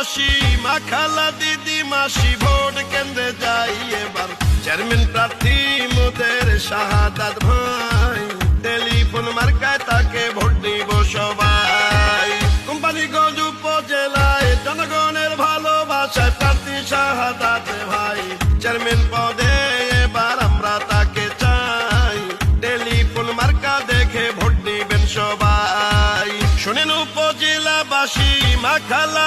উপজেলাবাসী মা খালা দিদি, মাসি ভোট কেন্দ্রে যাই এবার। চেয়ারম্যান প্রার্থী মোদের শাহাদাত ভাই। টেলিফোন মার্কায় তাকে ভোট দিব সবাই। কোম্পানিগঞ্জ উপজেলায় জনগণের ভালোবাসায় প্রার্থী শাহাদাত ভাই। চেয়ারম্যান পদে এবার আমরা তাকে চাই। টেলিফোন মার্কা দেখে ভোট দিবেন সবাই। শোনেন উপজেলাবাসী, মা খালা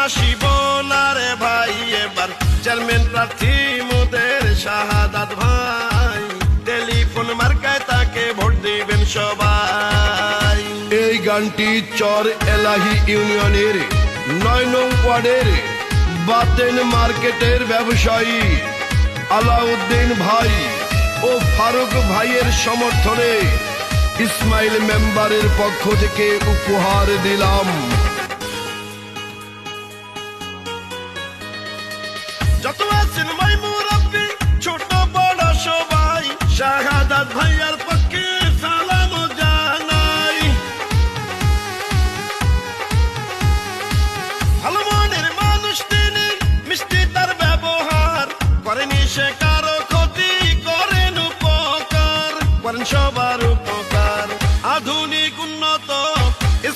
দিদি মাসি বোনারে ভাই এবার। চেয়ারম্যান প্রার্থী মোদের শাহাদাত ভাই। টেলিফোন মার্কায় তাকে ভোট দিবেন সবাই। এই গানটি চর এলাহি ইউনিয়নের নয় নং ওয়ার্ডের বাতেন মার্কেটের ব্যবসায়ী আলাউদ্দিন ভাই ও ফারুক ভাইয়ের সমর্থনে ইসমাইল মেম্বারের পক্ষ থেকে উপহার দিলাম। যত মুরব্বী, ছোট, বড় সবাই, শাহাদাত ভাইয়ার পক্ষে মিষ্টি তার ব্যবহার করেনি সে ক্ষতি, করেন উপকার করেন উপকার। আধুনিক, উন্নত,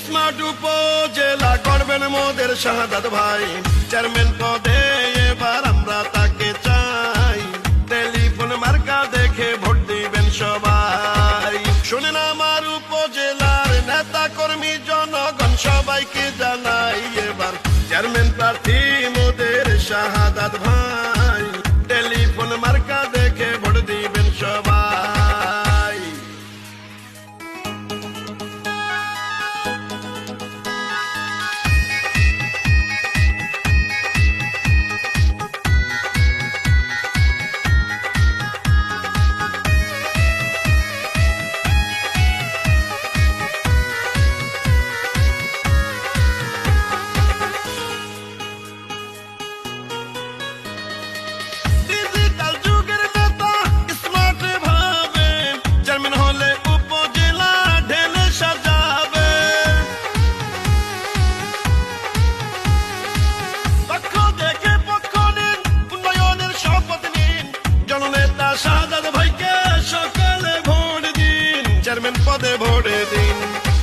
স্মার্ট উপজেলা করবেন মোদের শাহাদাত ভাই। চেয়ারম্যান পদে এবার আমরা চেয়ারম্যান পদে ভোট দিন।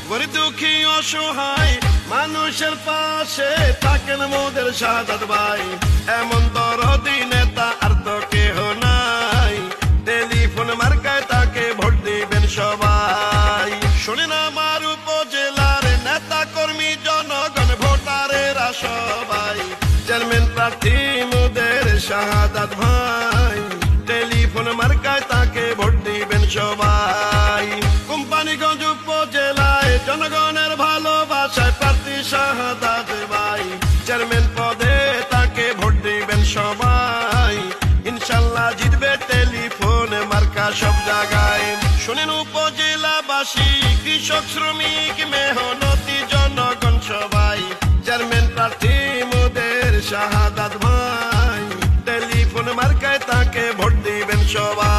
গরিব দুঃখী অসহায়, মানুষের পাশে থাকেন মোদের শাহাদ ভাই। এমন দরদি নেতা আর তো কেহ নাই। টেলিফোন মার্কায় তাকে ভোট দিবেন সবাই। শুনেন আমার উপজেলার নেতা কর্মী জনগণ, ভোটারেরা সবাই চেয়ারম্যান প্রার্থী মোদের শাহাদাত ভাই। টেলিফোন মার্কায় তাকে ভোট দিবেন সবাই। জনগণের ভালোবাসায় প্রার্থী শাহাদ ভাই চেয়ারম্যান পদে তাকে ভোট দিবেন সবাই। ইনশাল্লাহ জিতবে টেলিফোন মার্কা সব জায়গায়। শুনেন উপজেলাবাসী, কৃষক, শ্রমিক, মেহনতি জনগণ সবাই। চেয়ারম্যান প্রার্থী মোদের শাহাদ ভাই। টেলিফোন মার্কায় তাকে ভোট দিবেন সবাই।